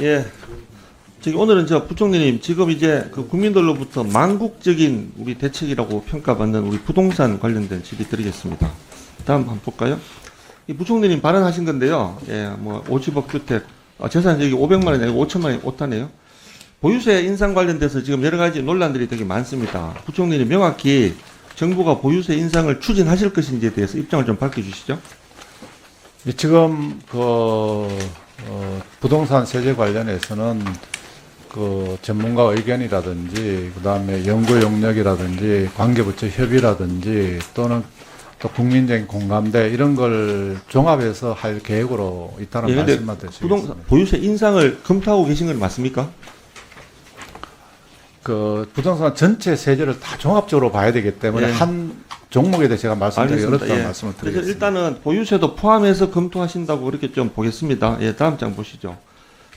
예. 지금 오늘은 저 부총리님 지금 이제 그 국민들로부터 망국적인 우리 대책이라고 평가받는 우리 부동산 관련된 질의 드리겠습니다. 다음 한번 볼까요? 이 부총리님 발언하신 건데요. 예, 뭐 50억 주택 아, 재산 여기 500만 원이 아니고 5천만 원이 오타네요. 보유세 인상 관련돼서 지금 여러 가지 논란들이 되게 많습니다. 부총리님 명확히 정부가 보유세 인상을 추진하실 것인지에 대해서 입장을 좀 밝혀주시죠. 이 지금 그 어, 부동산 세제 관련해서는 그 전문가 의견이라든지 그다음에 연구 용역이라든지 관계부처 협의라든지 또는 또 국민적인 공감대 이런 걸 종합해서 할 계획으로 있다는 예, 말씀만 부동산 드리겠습니다. 보유세 인상을 검토하고 계신 건 맞습니까? 그 부동산 전체 세제를 다 종합적으로 봐야 되기 때문에 예. 한 종목에 대해 제가 말씀드리기. 어렵다는 예. 말씀을 드리겠습니다. 일단은 보유세도 포함해서 검토하신다고 그렇게 좀 보겠습니다. 예, 다음 장 보시죠.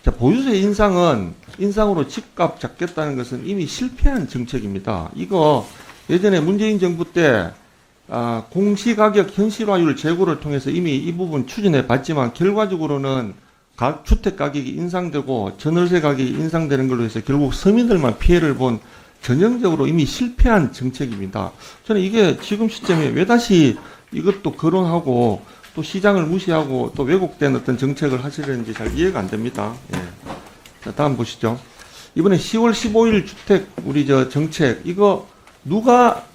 자, 보유세 인상은 인상으로 집값 잡겠다는 것은 이미 실패한 정책입니다. 이거 예전에 문재인 정부 때 아, 공시가격 현실화율 제고를 통해서 이미 이 부분 추진해 봤지만 결과적으로는 가, 주택 가격이 인상되고 전월세 가격이 인상되는 걸로 해서 결국 서민들만 피해를 본 전형적으로 이미 실패한 정책입니다. 저는 이게 지금 시점에 왜 다시 이것도 거론하고 또 시장을 무시하고 또 왜곡된 어떤 정책을 하시려는지 잘 이해가 안 됩니다. 예. 자, 다음 보시죠. 이번에 10월 15일 주택 우리 저 정책 이거 누가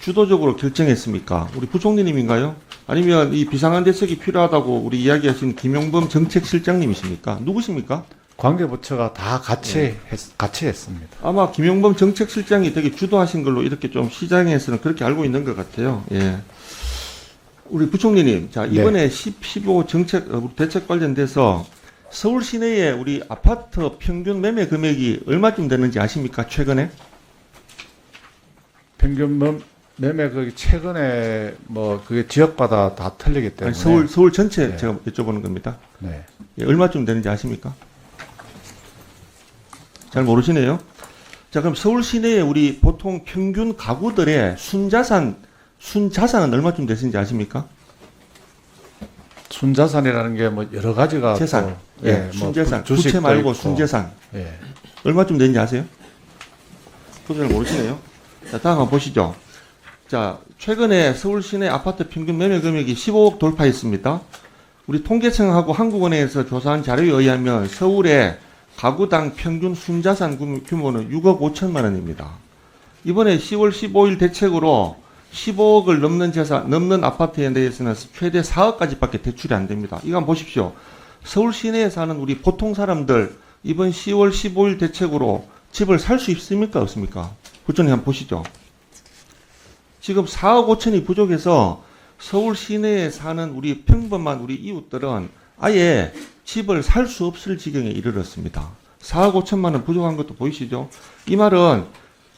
주도적으로 결정했습니까? 우리 부총리님인가요? 아니면 이 비상한 대책이 필요하다고 우리 이야기하신 김용범 정책실장님이십니까? 누구십니까? 관계부처가 다 같이 예. 했, 같이 했습니다. 아마 김용범 정책실장이 되게 주도하신 걸로 이렇게 좀 시장에서는 그렇게 알고 있는 것 같아요. 예. 우리 부총리님, 자 네. 이번에 10, 15 정책 어, 대책 관련돼서 서울 시내에 우리 아파트 평균 매매 금액이 얼마쯤 되는지 아십니까? 최근에? 평균 매- 매매가격이 최근에 뭐 그게 지역마다 다 틀리기 때문에 아니, 서울 서울 전체 네. 제가 여쭤보는 겁니다. 네. 예, 얼마쯤 되는지 아십니까? 잘 모르시네요. 자, 그럼 서울 시내에 우리 보통 평균 가구들의 순자산 순자산은 얼마쯤 되시는지 아십니까? 순자산이라는 게 뭐 여러 가지가 재산. 또, 예, 뭐 순재산. 부- 주식도 부채 말고 있고, 순재산. 예. 얼마쯤 되는지 아세요? 그거 잘 모르시네요. 자, 다음 한번 보시죠. 자, 최근에 서울 시내 아파트 평균 매매 금액이 15억 돌파했습니다. 우리 통계청하고 한국은행에서 조사한 자료에 의하면 서울의 가구당 평균 순자산 규모- 규모는 6억 5천만 원입니다. 이번에 10월 15일 대책으로 15억을 넘는 재산, 넘는 아파트에 대해서는 최대 4억까지 밖에 대출이 안 됩니다. 한번 보십시오. 서울 시내에 사는 우리 보통 사람들 이번 10월 15일 대책으로 집을 살 수 있습니까? 없습니까? 부처님 한번 보시죠. 지금 4억 5천이 부족해서 서울 시내에 사는 우리 평범한 우리 이웃들은 아예 집을 살 수 없을 지경에 이르렀습니다. 4억 5천만 원 부족한 것도 보이시죠? 이 말은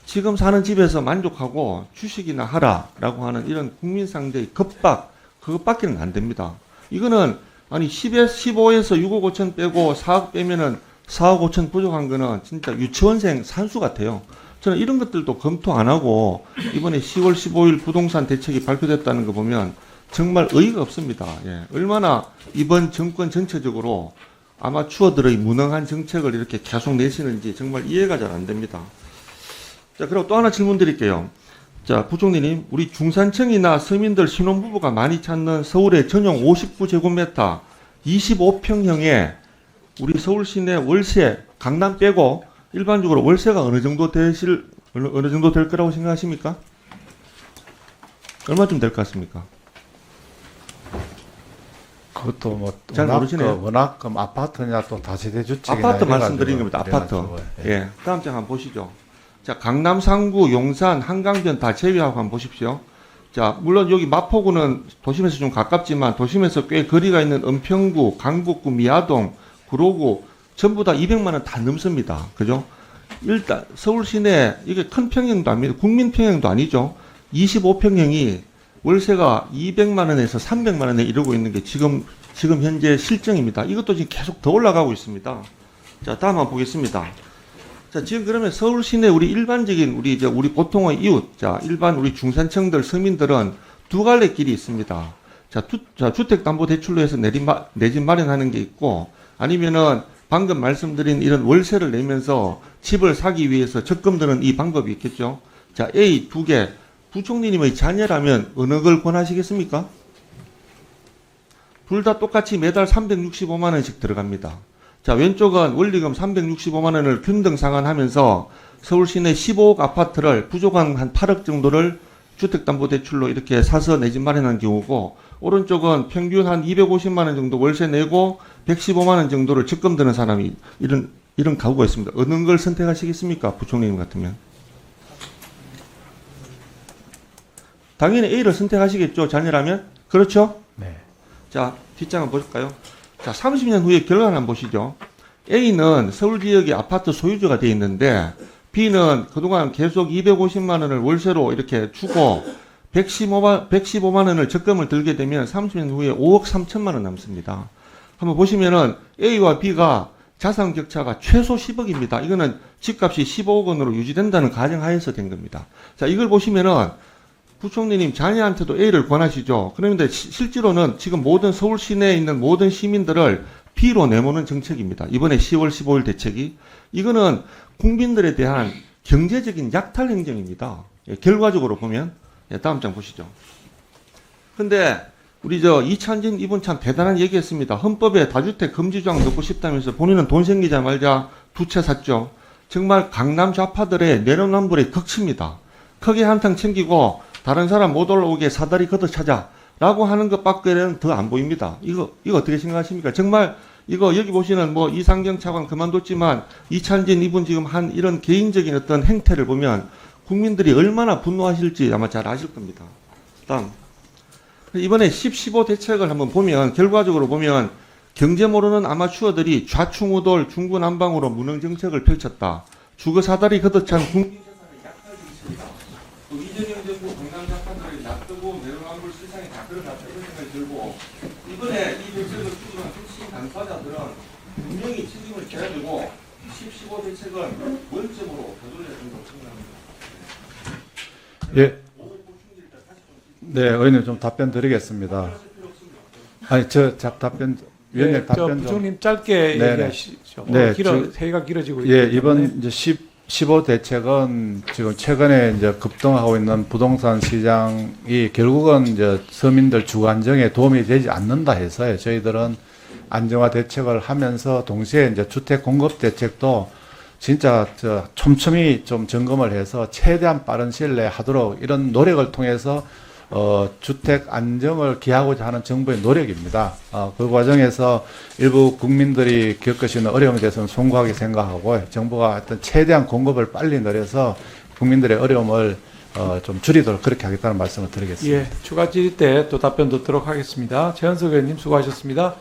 지금 사는 집에서 만족하고 주식이나 하라라고 하는 이런 국민 상대의 겁박 그것밖에는 안 됩니다. 이거는 아니 10에서 15에서 6억 5천 빼고 4억 빼면은 4억 5천 부족한 거는 진짜 유치원생 산수 같아요. 저는 이런 것들도 검토 안 하고 이번에 10월 15일 부동산 대책이 발표됐다는 거 보면 정말 의의가 없습니다. 예. 얼마나 이번 정권 전체적으로 아마추어들의 무능한 정책을 이렇게 계속 내시는지 정말 이해가 잘 안 됩니다. 자, 그리고 또 하나 질문 드릴게요. 자, 부총리님, 우리 중산층이나 서민들 신혼부부가 많이 찾는 서울의 전용 59제곱미터 25평형의 우리 서울 시내 월세 강남 빼고 일반적으로 월세가 어느 정도 되실 어느, 어느 정도 될 거라고 생각하십니까? 얼마쯤 될 것 같습니까? 그것도 뭐 잘 워낙 모르시네요. 그 워낙 그 아파트냐 또 다세대 주택이냐 아파트 말씀드리는 겁니다. 아파트. 그래가지고, 예. 예. 다음 장 한번 보시죠. 자, 강남 상구, 용산, 한강변 다 제외하고 한번 보십시오. 자, 물론 여기 마포구는 도심에서 좀 가깝지만 도심에서 꽤 거리가 있는 은평구, 강북구, 미아동, 구로구 전부 다 200만 원 다 넘습니다. 그죠? 일단 서울 시내 이게 큰 평형도 아닙니다. 국민 평형도 아니죠. 25평형이 월세가 200만 원에서 300만 원에 이르고 있는 게 지금 지금 현재 실정입니다. 이것도 지금 계속 더 올라가고 있습니다. 자, 다음 한번 보겠습니다. 자, 지금 그러면 서울 시내 우리 일반적인 우리 저 우리 보통의 이웃, 자, 일반 우리 중산층들 서민들은 두 갈래 길이 있습니다. 자, 주, 자 주택담보대출로 해서 내집 마련하는 게 있고 아니면은 방금 말씀드린 이런 월세를 내면서 집을 사기 위해서 적금 드는 이 방법이 있겠죠. 자, A 두 개. 부총리님의 자녀라면 어느 걸 권하시겠습니까? 둘 다 똑같이 매달 365만 원씩 들어갑니다. 자, 왼쪽은 원리금 365만 원을 균등 상환하면서 서울 시내 15억 아파트를 부족한 한 8억 정도를 주택담보대출로 이렇게 사서 내 집 마련한 경우고 오른쪽은 평균 한 250만 원 정도 월세 내고 115만 원 정도를 적금 드는 사람이 이런 이런 가구가 있습니다. 어느 걸 선택하시겠습니까? 부총리님 같으면. 당연히 A를 선택하시겠죠. 자녀라면. 그렇죠? 네. 자, 뒷장 한번 볼까요? 자, 30년 후에 결과를 한번 보시죠. A는 서울 지역의 아파트 소유주가 돼 있는데 B는 그동안 계속 250만 원을 월세로 이렇게 주고 115만, 115만 원을 적금을 들게 되면 30년 후에 5억 3천만 원 남습니다. 한번 보시면은 A와 B가 자산 격차가 최소 10억입니다. 이거는 집값이 15억 원으로 유지된다는 가정하에서 된 겁니다. 자, 이걸 보시면은 부총리님 자녀한테도 A를 권하시죠. 그런데 시- 실제로는 지금 모든 서울 시내에 있는 모든 시민들을 B로 내모는 정책입니다. 이번에 10월 15일 대책이 이거는 국민들에 대한 경제적인 약탈 행정입니다. 예, 결과적으로 보면 예, 다음 장 보시죠. 근데 우리 저 이찬진 이분 참 대단한 얘기했습니다. 헌법에 다주택 금지 조항 넣고 싶다면서 본인은 돈 생기자마자 두 채 샀죠. 정말 강남 좌파들의 내로남불의 극치입니다. 크게 한탕 챙기고 다른 사람 못 올라오게 사다리 걷어 찾아 라고 하는 것밖에는 더 안 보입니다. 이거 이거 어떻게 생각하십니까? 정말 이거 여기 보시는 뭐 이상경 차관 그만뒀지만 이찬진 이분 지금 한 이런 개인적인 어떤 행태를 보면 국민들이 얼마나 분노하실지 아마 잘 아실 겁니다. 다음 이번에 10, 15 대책을 한번 보면 결과적으로 보면 경제 모르는 아마추어들이 좌충우돌 중구난방으로 무능 정책을 펼쳤다. 주거 사다리 걷어찬 국민 재산을 약탈했습니다. 또 이재명 정부 강남 자판들이 놔두고 내로남불 세상에 다 들어갔다 그런 생각이 들고 이번에 이 대책을 추진한 핵심 당사자들은 분명히 책임을 져야 되고 10, 15 대책은 원점으로 되돌려야 된다고 생각합니다. 예. 네, 의원님 좀 답변 드리겠습니다. 아니, 저 자, 답변 위원님 예, 저 답변 좀. 부총님 짧게 네네. 얘기하시죠. 네, 길어 저- 회의가 길어지고 있기 예, 때문에. 이번 이제 10, 15 대책은 지금 최근에 이제 급등하고 있는 부동산 시장이 결국은 이제 서민들 주거 안정에 도움이 되지 않는다 해서요. 저희들은 안정화 대책을 하면서 동시에 이제 주택 공급 대책도 진짜 저 촘촘히 좀 점검을 해서 최대한 빠른 시일 내에 하도록 이런 노력을 통해서 어, 주택 안정을 기하고자 하는 정부의 노력입니다. 어, 그 과정에서 일부 국민들이 겪으시는 어려움에 대해서는 송구하게 생각하고 정부가 하여튼 최대한 공급을 빨리 늘려서 국민들의 어려움을 어, 좀 줄이도록 그렇게 하겠다는 말씀을 드리겠습니다. 예, 추가 질의 때 또 답변 듣도록 하겠습니다. 최현석 의원님 수고하셨습니다.